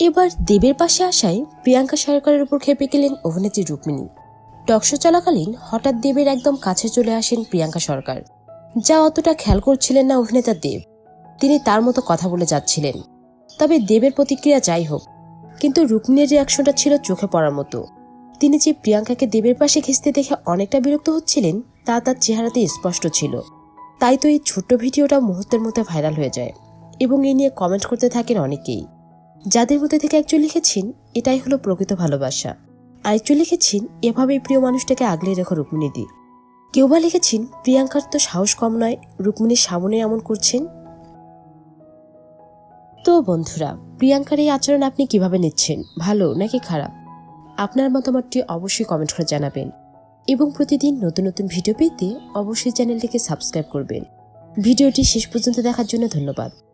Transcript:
এবার দেবের পাশে আসায় প্রিয়াঙ্কা সরকারের উপর খেপে গেলেন অভিনেত্রী রুক্মিণী। টকশো চলাকালীন হঠাৎ দেবের একদম কাছে চলে আসেন প্রিয়াঙ্কা সরকার। যা অতটা খেয়াল করছিলেন না অভিনেতা দেব। তিনি তার মতো কথা বলে যাচ্ছিলেন। তবে দেবের প্রতিক্রিয়া যাই হোক, কিন্তু রুক্মিণীর রিয়াকশনটা ছিল চোখে পড়ার মতো। তিনি যে প্রিয়াঙ্কাকে দেবের পাশে ঘেঁচতে দেখে অনেকটা বিরক্ত হচ্ছিলেন, তা তার চেহারাতে স্পষ্ট ছিল। তাই তো এই ছোট্ট ভিডিওটা মুহূর্তের মধ্যে ভাইরাল হয়ে যায়, এবং এই নিয়ে কমেন্ট করতে থাকেন অনেকেই। যাদের মধ্যে থেকে একজন লিখেছেন, এটাই হলো প্রকৃত ভালোবাসা। আর আরেকজন লিখেছেন, এভাবেই প্রিয় মানুষটাকে আগলে রেখো রুক্মিণীদি। কেউ বা লিখেছেন, প্রিয়াঙ্কার তো সাহস কম নয় রুক্মিণীর সামনে এমন করছেন। তো বন্ধুরা, প্রিয়াঙ্কার এই আচরণ আপনি কীভাবে নিচ্ছেন, ভালো নাকি খারাপ? আপনার মতামতটি অবশ্যই কমেন্ট করে জানাবেন। এবং প্রতিদিন নতুন নতুন ভিডিও পেতে অবশ্যই চ্যানেলটিকে সাবস্ক্রাইব করবেন। ভিডিওটি শেষ পর্যন্ত দেখার জন্য ধন্যবাদ।